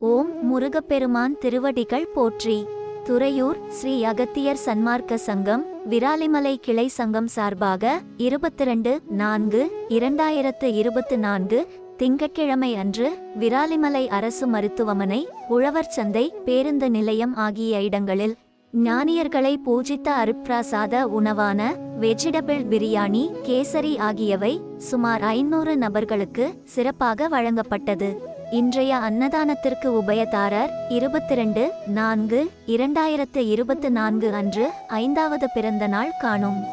ஓம் முருகப்பெருமான் திருவடிகள் போற்றி. துறையூர் ஸ்ரீ அகத்தியர் சன்மார்க்க சங்கம் விராலிமலை கிளை சங்கம் சார்பாக இருபத்திரண்டு நான்கு இரண்டாயிரத்து இருபத்து நான்கு திங்கட்கிழமை அன்று விராலிமலை அரசு மருத்துவமனை உழவர் சந்தை பேருந்து நிலையம் ஆகிய இடங்களில் ஞானியர்களை பூஜித்த அருப்பிராசாத உணவான வெஜிடபிள் பிரியாணி கேசரி ஆகியவை சுமார் ஐநூறு நபர்களுக்கு சிறப்பாக வழங்கப்பட்டது. இன்றைய அன்னதானத்திற்கு உபயதாரர் இருபத்திரண்டு நான்கு இரண்டாயிரத்து இருபத்து நான்கு அன்று ஐந்தாவது பிறந்த நாள் காணும்.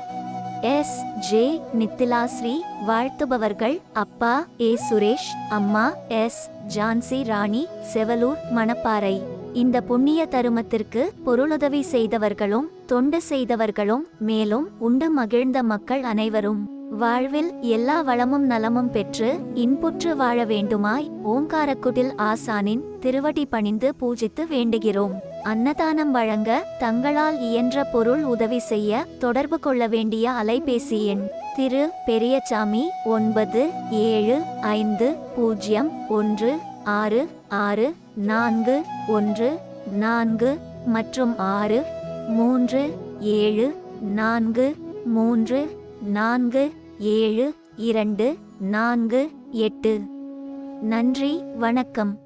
எஸ். ஜே. நித்திலாஸ்ரீ வாழ்த்துபவர்கள் அப்பா ஏ. சுரேஷ் அம்மா எஸ். ஜான்சி ராணி செவலூர் மணப்பாறை. இந்த புண்ணிய தருமத்திற்கு பொருளுதவி செய்தவர்களும் தொண்டு செய்தவர்களும் மேலும் உண்டு மகிழ்ந்த மக்கள் அனைவரும். வாழ்வில் எல்லா வளமும் நலமும் பெற்று இன்புற்று வாழ வேண்டுமாய் ஓங்காரக்குடில் ஆசானின் திருவடி பணிந்து பூஜித்து வேண்டுகிறோம். அன்னதானம் வழங்க தங்களால் இயன்ற பொருள் உதவி செய்ய தொடர்பு கொள்ள வேண்டிய அலைபேசி எண் திரு பெரியசாமி ஒன்பது ஏழு ஐந்து பூஜ்ஜியம் ஒன்று ஆறு ஆறு நான்கு ஒன்று நான்கு மற்றும் ஆறு மூன்று ஏழு நான்கு மூன்று நான்கு ஏழு இரண்டு நான்கு எட்டு. நன்றி வணக்கம்.